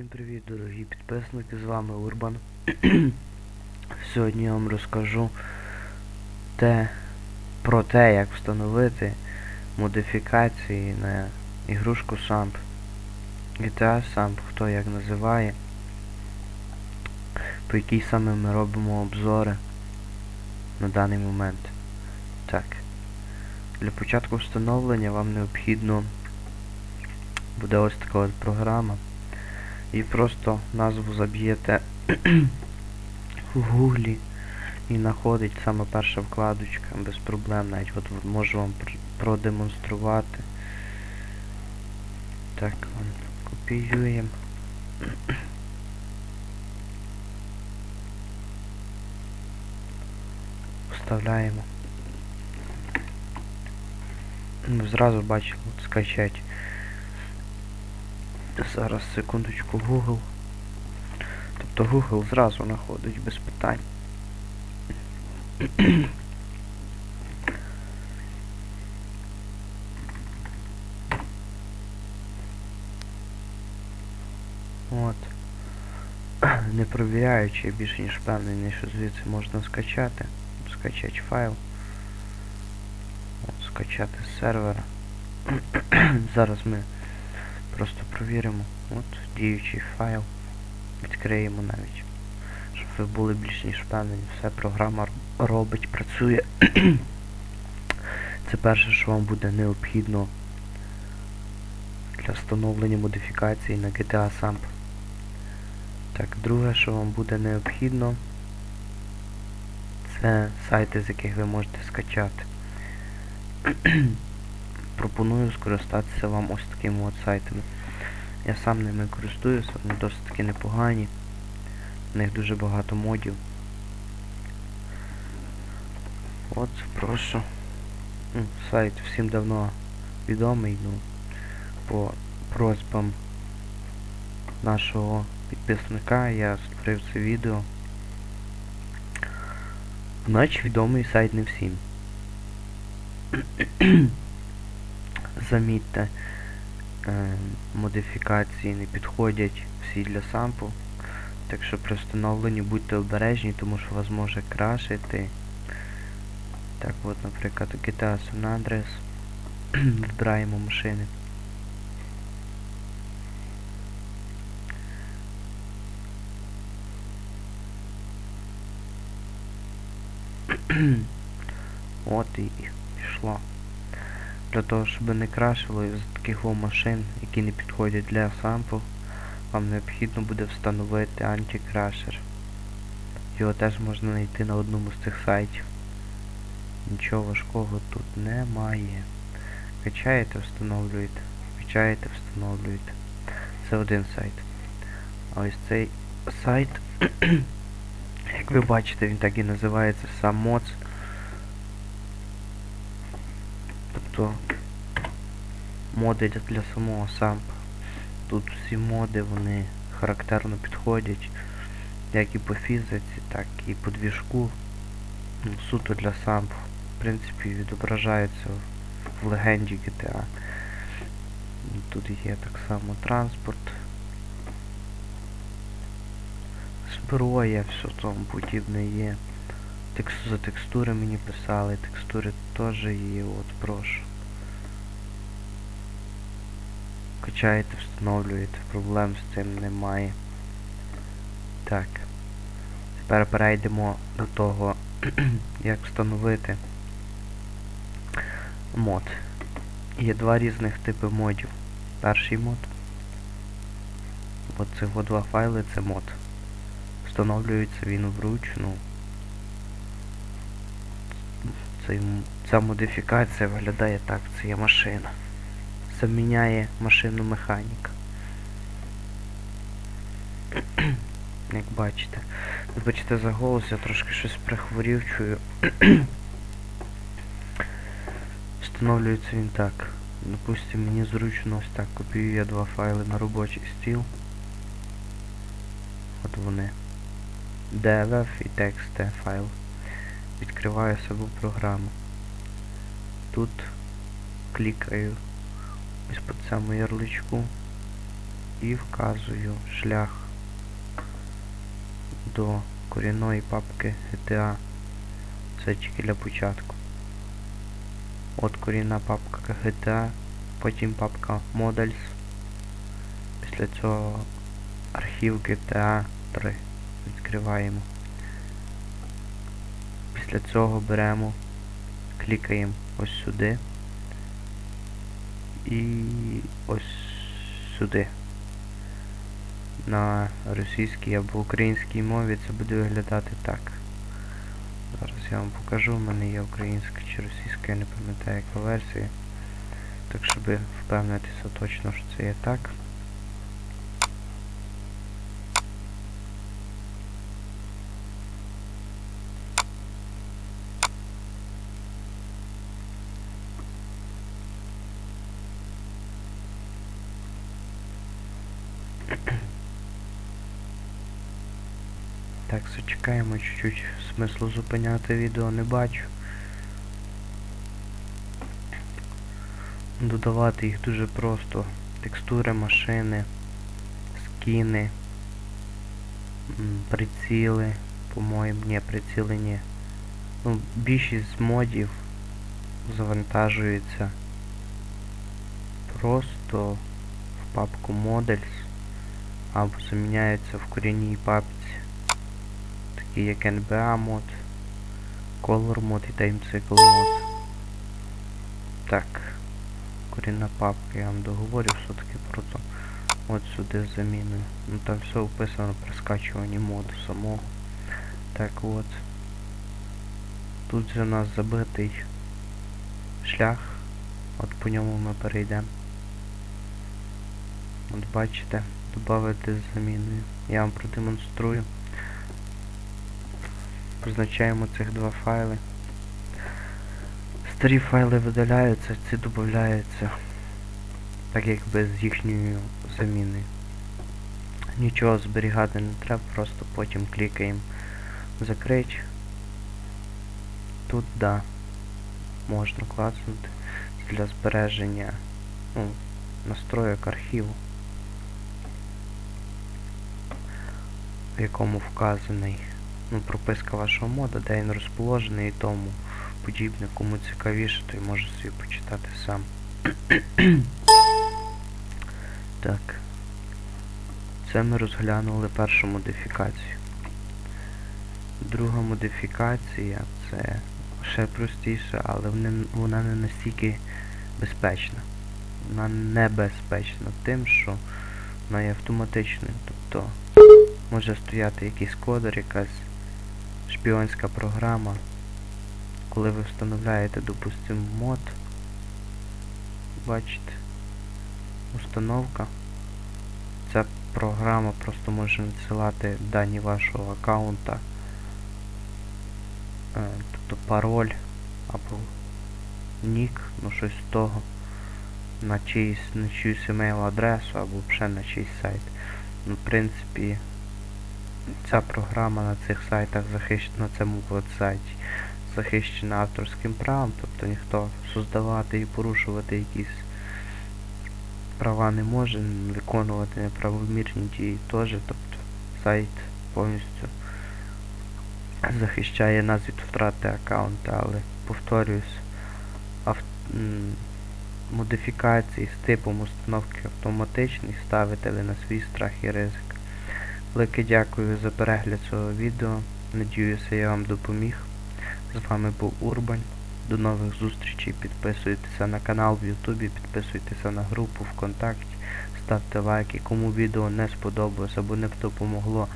Всім привіт, дорогі підписники, з вами Урбан. Сьогодні я вам розкажу те, про те, як встановити модифікації на ігрушку SAMP. GTA SAMP, хто як називає, по якій саме ми робимо обзори на даний момент. Так. Для початку встановлення вам необхідно буде ось така от програма. І просто назву заб'єте в гуглі і знаходить саме перша вкладочка без проблем навіть от можу вам продемонструвати. Так, копіюємо. Вставляємо. Зразу бачимо, скачать. Зараз секундочку Google. Тобто Google зразу знаходить без питань. От. Не провіряючи, я більше ніж впевнений, що звідси можна скачати. Скачати файл. От, скачати з сервера. Зараз ми Просто провіримо. От, діючий файл. Відкриємо навіть. Щоб ви були більш ніж впевнені. Все програма робить, працює. Це перше, що вам буде необхідно для встановлення модифікацій на GTA SAMP. Так, друге, що вам буде необхідно, це сайти, з яких ви можете скачати. Пропоную скористатися вам ось такими от сайтами. Я сам ними користуюся, вони досить таки непогані. В них дуже багато модів. От, прошу. Сайт всім давно відомий, ну, по просьбам нашого підписника я створив це відео. Значить відомий сайт не всім. Замітьте, е, модифікації не підходять всі для сампу. Так що при встановленні будьте обережні, тому що вас може крашити. Так от, наприклад, GTA San Andreas. Вибираємо машини. От і пішло. Для того, щоб не крашило із таких машин, які не підходять для сампу, вам необхідно буде встановити антикрашер. Його теж можна знайти на одному з цих сайтів. Нічого важкого тут немає. Качаєте, встановлюєте. Качаєте, встановлюєте. Це один сайт. А ось цей сайт, як ви бачите, він так і називається сам Тобто моди для самого сампа. Тут всі моди вони характерно підходять як і по фізиці, так і по двіжку. Ну, суто для сампу. В принципі, відображаються в легенді GTA. Тут є так само транспорт. Зброя, все тому подібне є. Текст, за текстури мені писали, текстури теж є, от прошу. Качаєте, встановлюєте, проблем з цим немає. Так. Тепер перейдемо до того, як встановити мод. Є два різних типи модів. Перший мод. Цих два файли це мод. Встановлюється він вручну. Ця модифікація виглядає так, це є машина. Заміняє машину механіка. Як бачите. Вибачте за голос, я трошки щось прихворів, чую. Встановлюється він так. Допустим, мені зручно ось так. Копію я два файли на робочий стіл. От вони. DFF і TXT файл. Відкриваю саму програму. Тут клікаю по цьому ярличку. і вказую шлях до корінної папки GTA. Це тільки для початку. От корінна папка GTA, потім папка Models. Після цього архів GTA 3 відкриваємо. Після цього беремо, клікаємо ось сюди і ось сюди. На російській або українській мові це буде виглядати так. Зараз я вам покажу, в мене є українська чи російська, я не пам'ятаю яка версія. Так щоб впевнитися точно, що це є так. Так, зачекаємо чуть-чуть. Смислу зупиняти відео не бачу. Додавати їх дуже просто. Текстури машини, скіни, приціли, по-моєму, ні, приціли ні. Ну, більшість з модів завантажується просто в папку Models або заміняється в корінній папці такі як NBA мод, Color мод і TimeCycle мод. Так, корінна папка, я вам договорю все-таки про то. От сюди з заміною. Ну там все описано при скачуванні моду самого. Так от. Тут же у нас забитий шлях. От по ньому ми перейдемо. От бачите, додати з заміною. Я вам продемонструю. Позначаємо цих два файли. Старі файли видаляються, ці додаються. Так якби з їхньою заміною. Нічого зберігати не треба, просто потім клікаємо закрить. Тут да, можна клацнути для збереження ну, настройок архіву, в якому вказаний ну, прописка вашого мода, де він розположений і тому подібне. Кому цікавіше, той може собі почитати сам. так. Це ми розглянули першу модифікацію. Друга модифікація це ще простіша, але вона не настільки безпечна. Вона небезпечна тим, що вона є автоматичною. Тобто може стояти якийсь кодер, якась шпіонська програма. Коли ви встановляєте, допустимо, мод, бачите, установка, ця програма просто може надсилати дані вашого аккаунта, е, тобто пароль або нік, ну щось з того, на чиїсь, на чиюсь емейл адресу або взагалі на чийсь сайт. Ну, в принципі, ця програма на цих сайтах захищена, на цьому веб-сайті захищена авторським правом, тобто ніхто создавати і порушувати якісь права не може, виконувати неправомірні дії теж, тобто сайт повністю захищає нас від втрати аккаунта, але повторююсь, ав... модифікації з типом установки автоматичний ставите ви на свій страх і ризик. Велике дякую за перегляд цього відео. Надіюся, я вам допоміг. З вами був Урбань. До нових зустрічей. Підписуйтеся на канал в Ютубі, підписуйтеся на групу ВКонтакті, ставте лайки. Кому відео не сподобалось або не допомогло,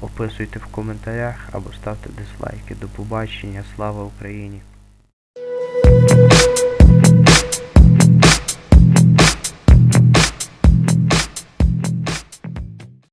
описуйте в коментарях або ставте дизлайки. До побачення. Слава Україні!